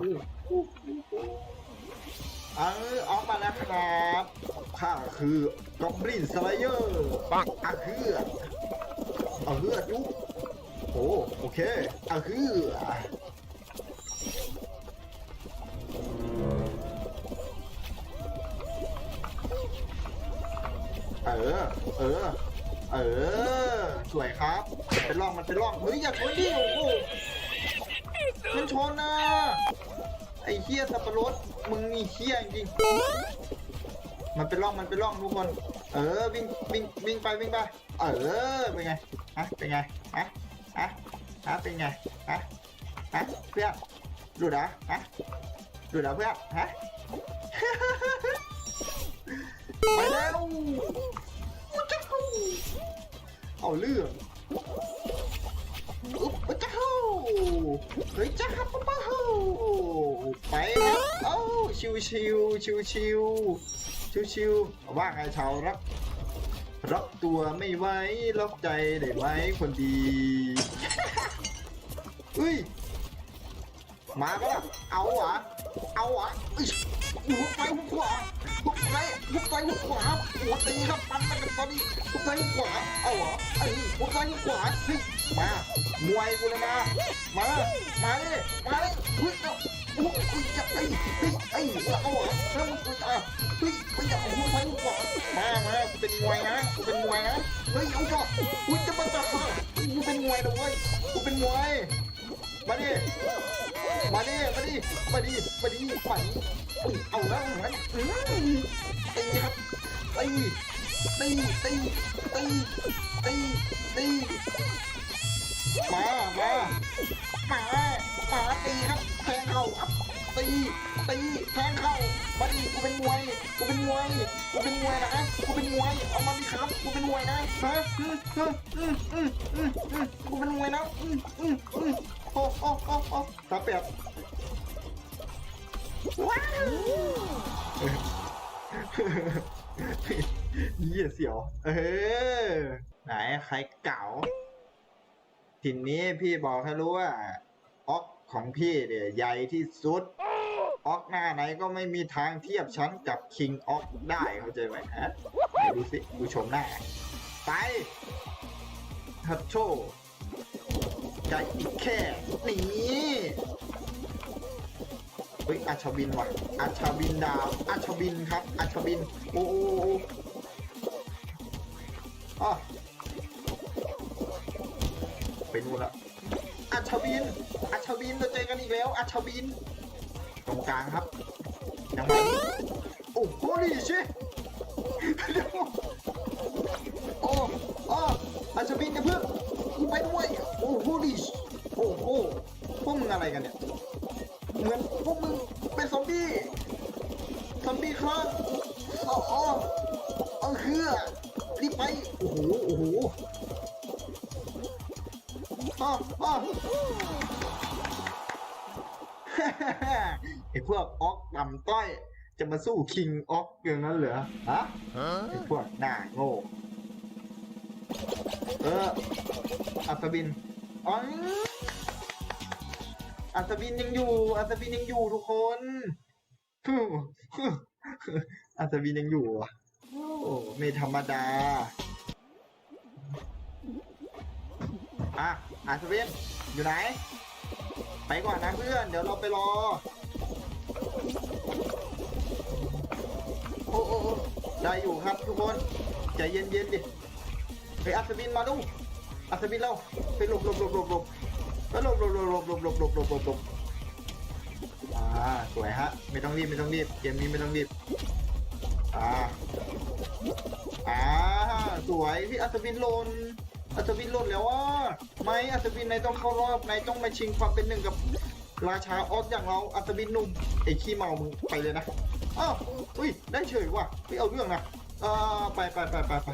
เออออกมาแล้วครับข้าคือกอบลินสไลเยอร์ปังอะคืออะคือจุ๊โอ้โอเคอะคือเออ เออ เออ สวยครับ เป็นร่องมันเป็นร่อง เฮ้ย อย่าชนดิโอ้โหมันชนนะ ไอ้เฮียสับปะรดมึงมีเฮียจริงมันเป็นร่องมันเป็นร่องทุกคน เออวิ่งวิ่งวิ่งไปวิ่งไปเออเป็นไงฮะเป็นไงฮะฮะฮะเป็นไงฮะฮะเพื่อนดูดเหรอฮะดูดเหรอเพื่อนฮะไปแล้วเอาเรื่อง อุ๊บจ้าเฮ้ยจ้าป๊าป๊าไปครับเอ้าชิวชิวชิวชิวชิวชิวว่าไงชาวรักรับตัวไม่ไวล็อกใจได้ไหมคนดีอุ้ยมาปะล่ะเอาหวะเอาหวะหุบไปหุบขวาหุบไปหุบไปหุบขวาหัวตีครับปันมันกับตอนนี้หุบไปหุบขวาเอาหรอไอ้หุบไปหุบขวาเฮ้ย มา มวยกูเลยมา มา มาเลยมาเลยเฮ้ยเอาหุบอุ้ยจะไอ้เฮ้ยไอ้เอาเหรอเฮ้ยมึงอะเฮ้ยไม่อยากหุบไปหุบขวมามากูเป็นมวยนะ กูเป็นมวยนะ เฮ้ยเอาจ้ะอุ้ยจะมาจับมากูเป็นมวยนะเว้ยกูเป็นมวย มาดิ มาดิ มาดิ มาดิ มาดิไปอุ้ยเอาแล้วงั้นอืมตีครับตีตีตีตีตีตี มามามามาตีครับแทงเข่าครับตีตีแทงเข่ามาดิกูเป็นมวยกูเป็นมวยกูเป็นมวยนะกูเป็นมวยเอามาดิครับกูเป็นมวยนะฮะอืมอืมอืมอืมอืมอืมกูเป็นมวยนะอืมอืมอืมโอ้โอ้โอ้โอ้ตาเปียกว้าวเยี่ยเสียวเออไหนใครเก่า ทีนี้พี่บอกให้รู้ว่าออกของพี่เนี่ยใหญ่ที่สุดออกหน้าไหนก็ไม่มีทางเทียบชั้นกับคิงออกได้เข้าใจไหมฮะไหนดูสิดูชมหน้า ไปฮัตโชใจอีกแค่นี้เฮ้ยอาชบินว่ะอาชบินดาวอาชบินครับอาชบิน โอ้โอ้อ๋อ นู่นละอาชาบินอาชาบินเราเจอกันอีกแล้วอาชาบิน ตรงกลางครับยังไงโอ้โหนี่ชิเดี๋ยวโอ้โอ้อาชาบินเนี่ยเพื่อนกูไปด้วยโอ้โหดิโอ้โหพวกมึงอะไรกันเนี่ย เหมือนพวกมึงเป็นซอมบี้ ซอมบี้ครับอ๋ออ๋อเอาคือรีบไป โอ้โห โอ้โหอ๋ออ๋อ ไอ้พวกออกต่ำต้อย จะมาสู้คิงออกอย่างนั้นเหรอฮะไอ้พวกหน้าโง่เอออัศบินอ๋ออัศบินยังอยู่ อัศบินยังอยู่ทุกคนฮึ่มฮึ่มอัศบินยังอยู่อะโอ้ไม่ธรรมดา อะ อัศบินอยู่ไหน ไปก่อนนะเพื่อน เดี๋ยวเราไปรอ โอ้โอ้ได้อยู่ครับทุกคน ใจเย็นๆดิไปอัศบินมาดูอัศบินเราไปหลบหลบหลบหลบหลบไปหลบหลบหลบหลบหลบหลบหลบหลบหลบหลบอ่าสวยฮะ ไม่ต้องรีบไม่ต้องรีบเกมนี้ไม่ต้องรีบอ่าอ่าสวยพี่อัศวินหลน อัศวินหล่นแล้วว่าไม่อัศวินในต้องเข้ารอบในต้องมาชิงความเป็นหนึ่งกับราชาออสอย่างเราอัศวินหนุ่มไอ้ขี้เมามึงไปเลยนะอ้าวอุ้ยได้เฉยว่ะไม่เอาเรื่องนะอ่าไปไปไปไปไป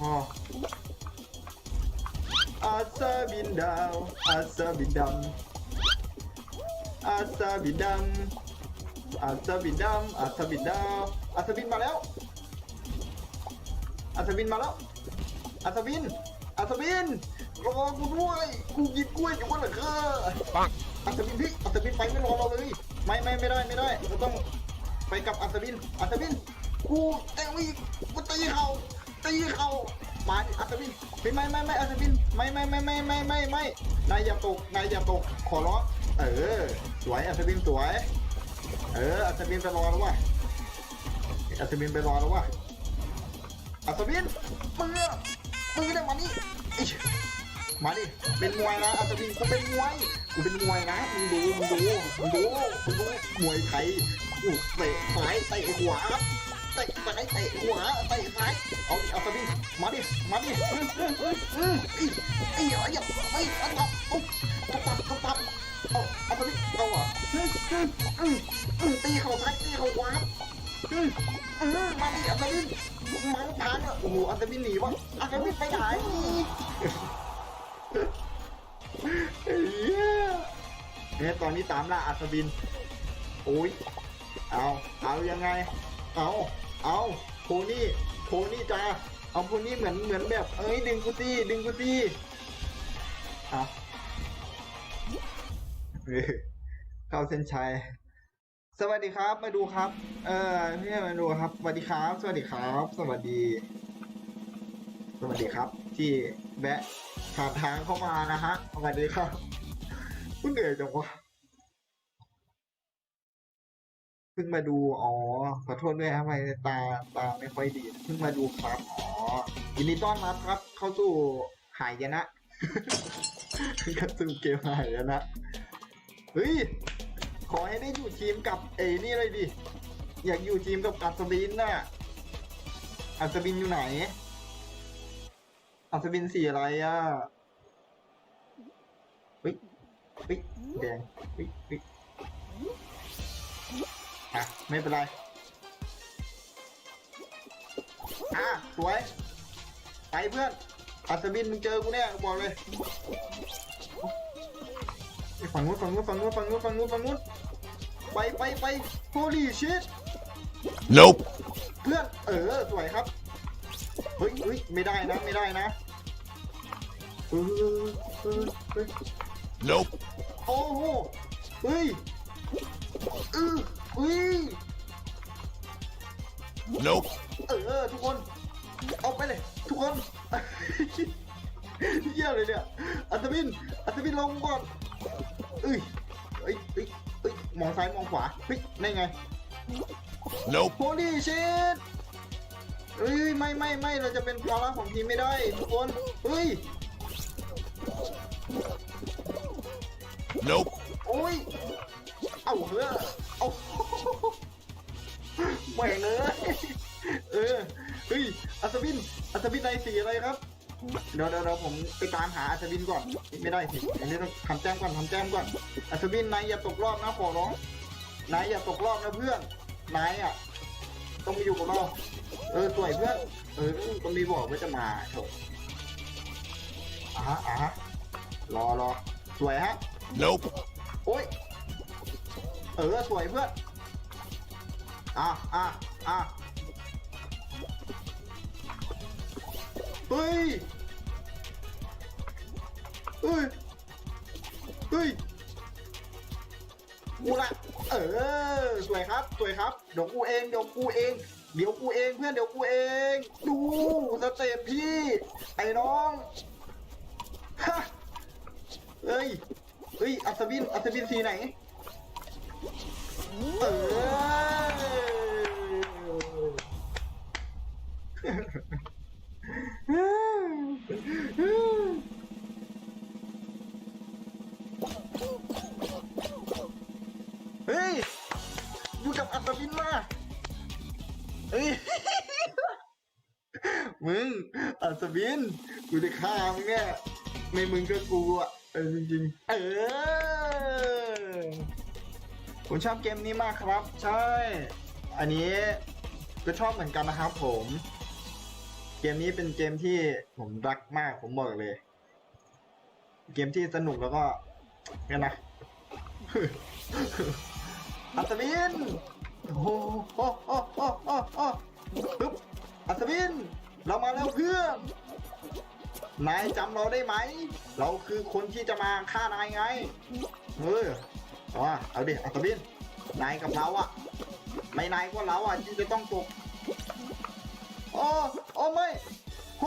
อ๋ออาซาบินดาวอาซาบินดำอาซาบินดำอาซาบินดำอาซาบินดาวอาซาบินมาแล้วอาซาบินมาแล้ว อาซาบินอาซาบินรอกูด้วยกูกินกล้วยอยู่บนหลังคาปังอัศวินพี่อัศวินไปไม่รอเราเลย ไม่ไม่ไม่ได้ไม่ได้เราต้องไปกับอัศวิน อัศวินกูเตะวีกูตีเขาตีเขามาดอัศวินไม่ไม่ไม่ไม่อัศวินไม่ไม่ไม่ไม่ไม่ไม่ไม่นายอย่าตกนายอย่าตกขอร้องเออ สวยอัศวินสวย เอออัศวินไปรอแล้ววะอัศวินไปรอแล้ววะอัศวินเมื่อ มือได้มานี่มาดิ เป็นมวยนะอัศวินกูเป็นมวย กูเป็นมวยนะ มึงดู มึงดู มึงดู มึงดู มวยไทยกูเตะซ้ายเตะขวาเตะซ้ายเตะขวาเตะซ้าย เอาดิอัศวิมาดิ มาดิอืมอืมอืมอืมอีไอ้เหรออย่าไอ้อันตับโอ้กระตับกระตับเอาอัศวิเอาอะอืมอืมอืมตีเข่าซ้ายตีเข่าขวาอืมอืมมาดิอัศ มังทานอะโอ้โหอัศวินหนีวะอัศวินไปไหนเฮ้ยเนี่ยตอนนี้ตามล่าอัศวินโอ้ยเอาเอายังไง เอาเอาโพนี่โพนี่จ้าเอาโพนี่เหมือนเหมือนแบบ เอ้ยดึงกูตี้ดึงกูตีเอาเออเข้าเส้นชัย สวัสดีครับ มาดูครับ เออพี่มาดูครับ สวัสดีครับ สวัสดีครับ สวัสดี สวัสดีครับ ที่แวะผ่านทางเข้ามานะฮะ สวัสดีครับเพิ่งเหนื่อยจังวะเพิ่งมาดู อ๋อ ขอโทษด้วยครับทำไมตาตาไม่ค่อยดี เพิ่งมาดูครับ อ๋อ ยินดีต้อนรับครับ เข้าสู่หายนะเข้าสู่เกมหายนะ เฮ้ย ขอให้ได้อยู่ทีมกับเอนี่เลยดิ อยากอยู่ทีมกับอัศวินน่ะ อัศวินอยู่ไหน อัศวินสีอะไรอะเฮ้ยเฮ้ยแดงเฮ้ยเฮ้ยอะไม่เป็นไร อะสวย ไปเพื่อน อัศวินมึงเจอกูแน่บอกเลย ฝั่งนู้นฝั่งนู้นฝั่งนู้นฝั่งนู้นฝั่งนู้นฝั่งนู้นไปไปไป holy shit Nope. เพื่อนเออสวยครับเฮ้ยเฮ้ยไม่ได้นะไม่ได้นะเออเออเฮ้ย Nope. โอ้โหเฮ้ยเออเฮ้ย Nope. เออทุกคนเอาไปเลย ทุกคนเยี่ยเลยเนี่ยอัศวินอัศวินลงก่อน เอ้ยเอ้ยเอ้ยเอ้ยมองซ้ายมองขวาเฮ้ยได้ไง Nope. โ o ลี่ชิตเฮ้ยไม่ไม่ไม่เราจะเป็นภาระของทีมไม่ได้ทุกคนเฮ้ย Nope. โอ้ย เอาเฮ้อเอาแหวงเลยเออ เฮ้ย อัศวิน อัศวินในสีอะไรครับ เดี๋ยวเดี๋ยวเดี๋ยวผมไปตามหาอัศวินก่อน ไม่ได้สิอันนี้ต้องทำแจ้งก่อนทำแจ้งก่อน อัศวินนายอย่าตกรอบนะขอร้อง นายอย่าตกรอบนะเพื่อน นายอะ ต้องมาอยู่กับเรา เออสวยเพื่อน เออต้องมีบอกว่าจะมาโถอะฮะอะฮะรอรอสวยฮะ Nope. โอ้ย เออสวยเพื่อน อะอะอะ เฮ้ย เฮ้ย เฮ้ยกูละเออ สวยครับ สวยครับ เดี๋ยวกูเอง เดี๋ยวกูเอง เดี๋ยวกูเองเพื่อน เดี๋ยวกูเอง ดูสเตปพี่ ไอ้น้องฮะเฮ้ย เฮ้ย อัศวิน อัศวินสีไหน เออ เฮ้ย อยู่กับอัศวินมาเฮ้ย มึง อัศวิน กูจะฆ่ามึงเนี่ยไม่มึงก็กูอะเออจริงๆ เออ ผมชอบเกมนี้มากครับ ใช่ อันนี้ก็ชอบเหมือนกันนะครับผม เกมนี้เป็นเกมที่ผมรักมากผมบอกเลย เกมที่สนุกแล้วก็กันนะอัศวินโอ้โหโอ้โหโอ้โหปึ๊บอัศวิน เรามาแล้วเพื่อนนายจำเราได้ไหม เราคือคนที่จะมาฆ่านายไง เออเอาเอาดิอัตบิน นายกับเราอะไม่นายก็เราอะที่จะต้องตกโอ้ โอ้ไม่โ